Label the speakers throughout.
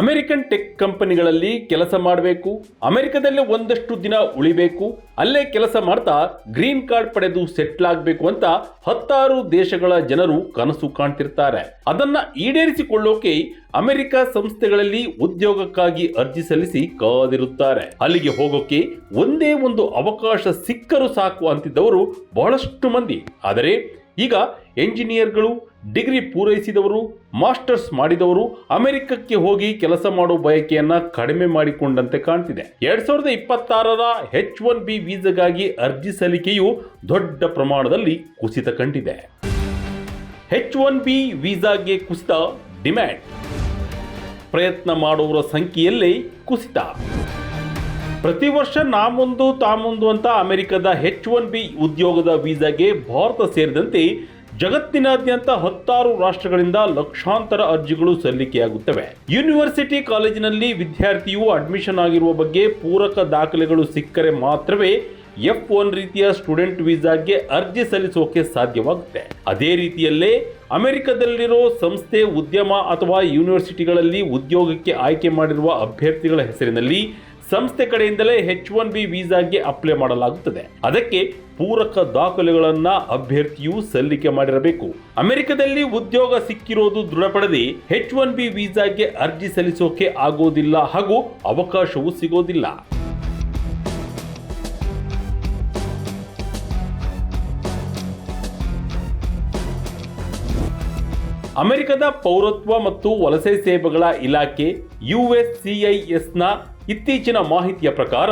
Speaker 1: American tech ಕಂಪನಿಗಳಲ್ಲಿ ಕೆಲಸ ಮಾಡಬೇಕು, ಅಮೆರಿಕದಲ್ಲೇ ಒಂದಷ್ಟು ದಿನ ಉಳಿಬೇಕು, ಅಲ್ಲೇ ಕೆಲಸ ಮಾಡ್ತಾ ಗ್ರೀನ್ ಕಾರ್ಡ್ ಪಡೆದು ಸೆಟ್ಲ್ ಆಗಬೇಕು ಅಂತ ಹತ್ತಾರು ದೇಶಗಳ ಜನರು ಕನಸು ಕಾಣ್ತಿರ್ತಾರೆ. ಅದನ್ನ ಈಡೇರಿಸಿಕೊಳ್ಳೋಕೆ ಅಮೆರಿಕ ಸಂಸ್ಥೆಗಳಲ್ಲಿ ಉದ್ಯೋಗಕ್ಕಾಗಿ ಅರ್ಜಿ ಸಲ್ಲಿಸಿ ಕಾದಿರುತ್ತಾರೆ. ಅಲ್ಲಿಗೆ ಹೋಗೋಕೆ ಒಂದೇ ಒಂದು ಅವಕಾಶ ಸಿಕ್ಕರೂ ಸಾಕು ಅಂತಿದ್ದವರು ಬಹಳಷ್ಟು ಮಂದಿ. ಆದರೆ ಈಗ ಎಂಜಿನಿಯರ್ಗಳು ಡಿಗ್ರಿ ಪೂರೈಸಿದವರು, ಮಾಸ್ಟರ್ಸ್ ಮಾಡಿದವರು ಅಮೆರಿಕಕ್ಕೆ ಹೋಗಿ ಕೆಲಸ ಮಾಡೋ ಬಯಕೆಯನ್ನ ಕಡಿಮೆ ಮಾಡಿಕೊಂಡಂತೆ ಕಾಣ್ತಿದೆ. ಎರಡ್ ಸಾವಿರದ ಇಪ್ಪತ್ತಾರರ ಎಚ್ ಒನ್ ಬಿ ವೀಸಾಗಾಗಿ ಅರ್ಜಿ ಸಲ್ಲಿಕೆಯು ದೊಡ್ಡ ಪ್ರಮಾಣದಲ್ಲಿ ಕುಸಿತ ಕಂಡಿದೆ. ಹೆಚ್ ಒನ್ ಬಿ ವೀಸಾಗೆ ಕುಸಿತ ಡಿಮ್ಯಾಂಡ್. ಪ್ರಯತ್ನ ಮಾಡುವವರ ಸಂಖ್ಯೆಯಲ್ಲೇ ಕುಸಿತ. ಪ್ರತಿ ವರ್ಷ ನಾ ಮುಂದು ಅಂತ ಅಮೆರಿಕದ ಹೆಚ್ ಒನ್ ಬಿ ಉದ್ಯೋಗದ ವೀಸಾಗೆ ಭಾರತ ಸೇರಿದಂತೆ ಜಗತ್ತಿನಾದ್ಯಂತ ಹತ್ತಾರು ರಾಷ್ಟ್ರಗಳಿಂದ ಲಕ್ಷಾಂತರ ಅರ್ಜಿಗಳು ಸಲ್ಲಿಕೆಯಾಗುತ್ತವೆ. ಯೂನಿವರ್ಸಿಟಿ ಕಾಲೇಜಿನಲ್ಲಿ ವಿದ್ಯಾರ್ಥಿಯು ಅಡ್ಮಿಷನ್ ಆಗಿರುವ ಬಗ್ಗೆ ಪೂರಕ ದಾಖಲೆಗಳು ಸಿಕ್ಕರೆ ಮಾತ್ರವೇ ಎಫ್ ಒನ್ ರೀತಿಯ ಸ್ಟೂಡೆಂಟ್ ವೀಸಾಗೆ ಅರ್ಜಿ ಸಲ್ಲಿಸೋಕೆ ಸಾಧ್ಯವಾಗುತ್ತೆ. ಅದೇ ರೀತಿಯಲ್ಲೇ ಅಮೆರಿಕದಲ್ಲಿರೋ ಸಂಸ್ಥೆ ಉದ್ಯಮ ಅಥವಾ ಯೂನಿವರ್ಸಿಟಿಗಳಲ್ಲಿ ಉದ್ಯೋಗಕ್ಕೆ ಆಯ್ಕೆ ಮಾಡಿರುವ ಅಭ್ಯರ್ಥಿಗಳ ಹೆಸರಿನಲ್ಲಿ ಸಂಸ್ಥೆ ಕಡೆಯಿಂದಲೇ ಹೆಚ್ ಒನ್ ಬಿ ವೀಸಾಗೆ ಅಪ್ಲೈ ಮಾಡಲಾಗುತ್ತದೆ. ಅದಕ್ಕೆ ಪೂರಕ ದಾಖಲೆಗಳನ್ನ ಅಭ್ಯರ್ಥಿಯು ಸಲ್ಲಿಕೆ ಮಾಡಿರಬೇಕು. ಅಮೆರಿಕದಲ್ಲಿ ಉದ್ಯೋಗ ಸಿಕ್ಕಿರೋದು ದೃಢಪಡದೆ ಹೆಚ್ ಒನ್ ಬಿ ವೀಸಾಗೆ ಅರ್ಜಿ ಸಲ್ಲಿಸೋಕೆ ಆಗೋದಿಲ್ಲ ಹಾಗೂ ಅವಕಾಶವೂ ಸಿಗೋದಿಲ್ಲ. ಅಮೆರಿಕದ ಪೌರತ್ವ ಮತ್ತು ವಲಸೆ ಸೇವೆಗಳ ಇಲಾಖೆ ಯುಎಸ್ಸಿಐಎಸ್ನ ಇತ್ತೀಚಿನ ಮಾಹಿತಿಯ ಪ್ರಕಾರ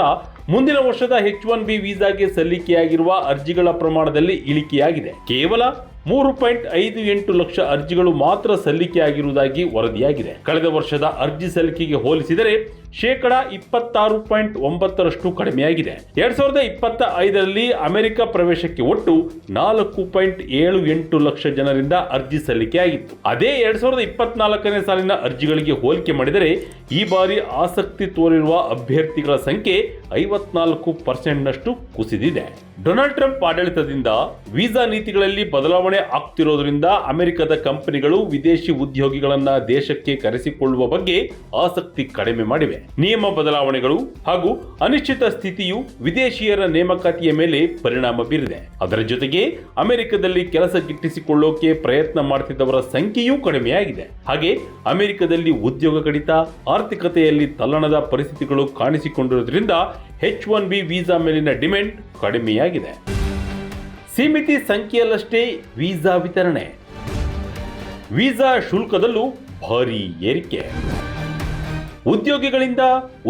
Speaker 1: ಮುಂದಿನ ವರ್ಷದ ಹೆಚ್ ಒನ್ ಬಿ ವೀಸಾಗೆ ಸಲ್ಲಿಕೆಯಾಗಿರುವ ಅರ್ಜಿಗಳ ಪ್ರಮಾಣದಲ್ಲಿ ಇಳಿಕೆಯಾಗಿದೆ. ಕೇವಲ ಮೂರು ಪಾಯಿಂಟ್ ಐದು ಎಂಟು ಲಕ್ಷ ಅರ್ಜಿಗಳು ಮಾತ್ರ ಸಲ್ಲಿಕೆಯಾಗಿರುವುದಾಗಿ ವರದಿಯಾಗಿದೆ. ಕಳೆದ ವರ್ಷದ ಅರ್ಜಿ ಸಲ್ಲಿಕೆಗೆ ಹೋಲಿಸಿದರೆ ಶೇಕಡ ಇಪ್ಪತ್ತಾರು ಪಾಯಿಂಟ್ ಒಂಬತ್ತರಷ್ಟು ಕಡಿಮೆಯಾಗಿದೆ. ಎರಡ್ ಸಾವಿರದ ಇಪ್ಪತ್ತ ಐದರಲ್ಲಿ ಅಮೆರಿಕ ಪ್ರವೇಶಕ್ಕೆ ಒಟ್ಟು ನಾಲ್ಕು ಪಾಯಿಂಟ್ ಏಳು ಎಂಟು ಲಕ್ಷ ಜನರಿಂದ ಅರ್ಜಿ ಸಲ್ಲಿಕೆಯಾಗಿತ್ತು. ಅದೇ ಎರಡ್ ಸಾವಿರದ ಇಪ್ಪತ್ನಾಲ್ಕನೇ ಸಾಲಿನ ಅರ್ಜಿಗಳಿಗೆ ಹೋಲಿಕೆ ಮಾಡಿದರೆ ಈ ಬಾರಿ ಆಸಕ್ತಿ ತೋರಿರುವ ಅಭ್ಯರ್ಥಿಗಳ ಸಂಖ್ಯೆ ಐವತ್ನಾಲ್ಕು ಪರ್ಸೆಂಟ್ನಷ್ಟು ಕುಸಿದಿದೆ. ಡೊನಾಲ್ಡ್ ಟ್ರಂಪ್ ಆಡಳಿತದಿಂದ ವೀಸಾ ನೀತಿಗಳಲ್ಲಿ ಬದಲಾವಣೆ ಆಗ್ತಿರೋದ್ರಿಂದ ಅಮೆರಿಕದ ಕಂಪನಿಗಳು ವಿದೇಶಿ ಉದ್ಯೋಗಿಗಳನ್ನ ದೇಶಕ್ಕೆ ಕರೆಸಿಕೊಳ್ಳುವ ಬಗ್ಗೆ ಆಸಕ್ತಿ ಕಡಿಮೆ ಮಾಡಿವೆ. ನಿಯಮ ಬದಲಾವಣೆಗಳು ಹಾಗೂ ಅನಿಶ್ಚಿತ ಸ್ಥಿತಿಯು ವಿದೇಶಿಯರ ನೇಮಕಾತಿಯ ಮೇಲೆ ಪರಿಣಾಮ ಬೀರಿದೆ. ಅದರ ಜೊತೆಗೆ ಅಮೆರಿಕದಲ್ಲಿ ಕೆಲಸ ಗಿಟ್ಟಿಸಿಕೊಳ್ಳೋಕೆ ಪ್ರಯತ್ನ ಮಾಡ್ತಿದ್ದವರ ಸಂಖ್ಯೆಯೂ ಕಡಿಮೆಯಾಗಿದೆ. ಹಾಗೆ ಅಮೆರಿಕದಲ್ಲಿ ಉದ್ಯೋಗ ಕಡಿತ, ಆರ್ಥಿಕತೆಯಲ್ಲಿ ತಲ್ಲಣದ ಪರಿಸ್ಥಿತಿಗಳು ಕಾಣಿಸಿಕೊಂಡಿರುವುದರಿಂದ ಎಚ್ ಒನ್ ಬಿ ವೀಸಾ ಮೇಲಿನ ಡಿಮ್ಯಾಂಡ್ ಕಡಿಮೆಯಾಗಿದೆ. ಸೀಮಿತ ಸಂಖ್ಯೆಯಲ್ಲಷ್ಟೇ ವೀಸಾ ವಿತರಣೆ. ವೀಸಾ ಶುಲ್ಕದಲ್ಲೂ ಭಾರಿ ಏರಿಕೆ. ಉದ್ಯೋಗಿಗಳಿಂದ,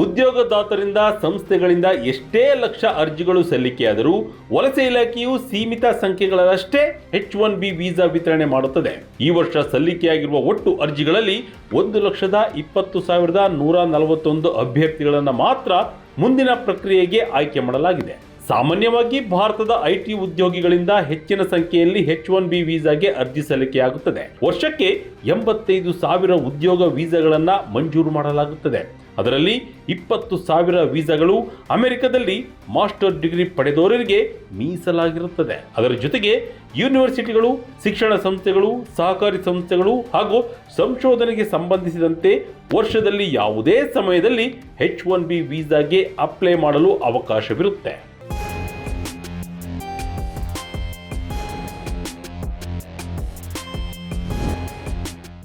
Speaker 1: ಉದ್ಯೋಗದಾತರಿಂದ, ಸಂಸ್ಥೆಗಳಿಂದ ಎಷ್ಟೇ ಲಕ್ಷ ಅರ್ಜಿಗಳು ಸಲ್ಲಿಕೆಯಾದರೂ ವಲಸೆ ಇಲಾಖೆಯು ಸೀಮಿತ ಸಂಖ್ಯೆಗಳಷ್ಟೇ ಎಚ್ ಒನ್ ಬಿ ವೀಸಾ ವಿತರಣೆ ಮಾಡುತ್ತದೆ. ಈ ವರ್ಷ ಸಲ್ಲಿಕೆಯಾಗಿರುವ ಒಟ್ಟು ಅರ್ಜಿಗಳಲ್ಲಿ ಒಂದು ಲಕ್ಷದ ಇಪ್ಪತ್ತು ಸಾವಿರದ ನೂರ ನಲವತ್ತೊಂದು ಅಭ್ಯರ್ಥಿಗಳನ್ನು ಮಾತ್ರ ಮುಂದಿನ ಪ್ರಕ್ರಿಯೆಗೆ ಆಯ್ಕೆ ಮಾಡಲಾಗಿದೆ. ಸಾಮಾನ್ಯವಾಗಿ ಭಾರತದ ಐಟಿ ಉದ್ಯೋಗಿಗಳಿಂದ ಹೆಚ್ಚಿನ ಸಂಖ್ಯೆಯಲ್ಲಿ ಹೆಚ್ ಒನ್ ಬಿ ವೀಸಾಗೆ ಅರ್ಜಿ ಸಲ್ಲಿಕೆಯಾಗುತ್ತದೆ. ವರ್ಷಕ್ಕೆ ಎಂಬತ್ತೈದು ಸಾವಿರ ಉದ್ಯೋಗ ವೀಸಾಗಳನ್ನು ಮಂಜೂರು ಮಾಡಲಾಗುತ್ತದೆ. ಅದರಲ್ಲಿ ಇಪ್ಪತ್ತು ಸಾವಿರ ವೀಸಾಗಳು ಅಮೆರಿಕದಲ್ಲಿ ಮಾಸ್ಟರ್ ಡಿಗ್ರಿ ಪಡೆದವರಿಗೆ ಮೀಸಲಾಗಿರುತ್ತದೆ. ಅದರ ಜೊತೆಗೆ ಯೂನಿವರ್ಸಿಟಿಗಳು, ಶಿಕ್ಷಣ ಸಂಸ್ಥೆಗಳು, ಸಹಕಾರಿ ಸಂಸ್ಥೆಗಳು ಹಾಗೂ ಸಂಶೋಧನೆಗೆ ಸಂಬಂಧಿಸಿದಂತೆ ವರ್ಷದಲ್ಲಿ ಯಾವುದೇ ಸಮಯದಲ್ಲಿ ಹೆಚ್ ಒನ್ ಬಿ ವೀಸಾಗೆ ಅಪ್ಲೈ ಮಾಡಲು ಅವಕಾಶವಿರುತ್ತೆ.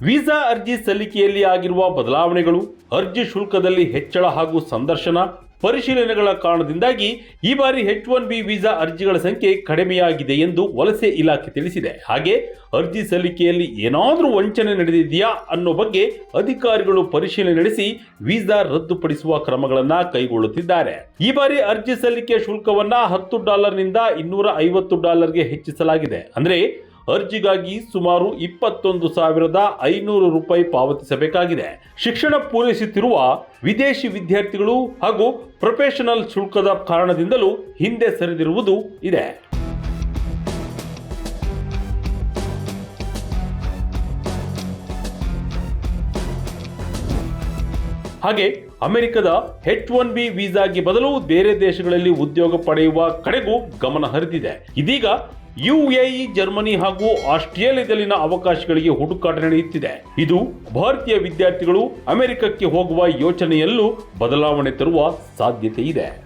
Speaker 1: ವೀಸಾ ಅರ್ಜಿ ಸಲ್ಲಿಕೆಯಲ್ಲಿ ಆಗಿರುವ ಬದಲಾವಣೆಗಳು, ಅರ್ಜಿ ಶುಲ್ಕದಲ್ಲಿ ಹೆಚ್ಚಳ ಹಾಗೂ ಸಂದರ್ಶನ, ಪರಿಶೀಲನೆಗಳ ಕಾರಣದಿಂದಾಗಿ ಈ ಬಾರಿ ಹೆಚ್ ಒನ್ ಬಿ ವೀಸಾ ಅರ್ಜಿಗಳ ಸಂಖ್ಯೆ ಕಡಿಮೆಯಾಗಿದೆ ಎಂದು ವಲಸೆ ಇಲಾಖೆ ತಿಳಿಸಿದೆ. ಹಾಗೆ ಅರ್ಜಿ ಸಲ್ಲಿಕೆಯಲ್ಲಿ ಏನಾದರೂ ವಂಚನೆ ನಡೆದಿದೆಯಾ ಅನ್ನೋ ಬಗ್ಗೆ ಅಧಿಕಾರಿಗಳು ಪರಿಶೀಲನೆ ನಡೆಸಿ ವೀಸಾ ರದ್ದುಪಡಿಸುವ ಕ್ರಮಗಳನ್ನು ಕೈಗೊಳ್ಳುತ್ತಿದ್ದಾರೆ. ಈ ಬಾರಿ ಅರ್ಜಿ ಸಲ್ಲಿಕೆ ಶುಲ್ಕವನ್ನು ಹತ್ತು ಡಾಲರ್ನಿಂದ ಇನ್ನೂರ ಐವತ್ತು ಡಾಲರ್ಗೆ ಹೆಚ್ಚಿಸಲಾಗಿದೆ. ಅಂದ್ರೆ ಅರ್ಜಿಗಾಗಿ ಸುಮಾರು ಇಪ್ಪತ್ತೊಂದು ಸಾವಿರದ ಐನೂರು ರೂಪಾಯಿ ಪಾವತಿಸಬೇಕಾಗಿದೆ. ಶಿಕ್ಷಣ ಪೂರೈಸುತ್ತಿರುವ ವಿದೇಶಿ ವಿದ್ಯಾರ್ಥಿಗಳು ಹಾಗೂ ಪ್ರೊಫೆಷನಲ್ ಶುಲ್ಕದ ಕಾರಣದಿಂದಲೂ ಹಿಂದೆ ಸರಿದಿರುವುದು ಇದೆ. ಹಾಗೆ ಅಮೆರಿಕದ ಹೆಚ್ ಒನ್ ಬಿ ವೀಸಾಗೆ ಬದಲು ಬೇರೆ ದೇಶಗಳಲ್ಲಿ ಉದ್ಯೋಗ ಪಡೆಯುವ ಕಡೆಗೂ ಗಮನ ಹರಿದಿದೆ. ಇದೀಗ ಯುಎಇ ಜರ್ಮನಿ ಹಾಗೂ ಆಸ್ಟ್ರೇಲಿಯಾದಲ್ಲಿನ ಅವಕಾಶಗಳಿಗೆ ಹುಡುಕಾಟ ನಡೆಯುತ್ತಿದೆ. ಇದು ಭಾರತೀಯ ವಿದ್ಯಾರ್ಥಿಗಳು ಅಮೆರಿಕಕ್ಕೆ ಹೋಗುವ ಯೋಚನೆಯಲ್ಲೂ ಬದಲಾವಣೆ ತರುವ ಸಾಧ್ಯತೆ ಇದೆ.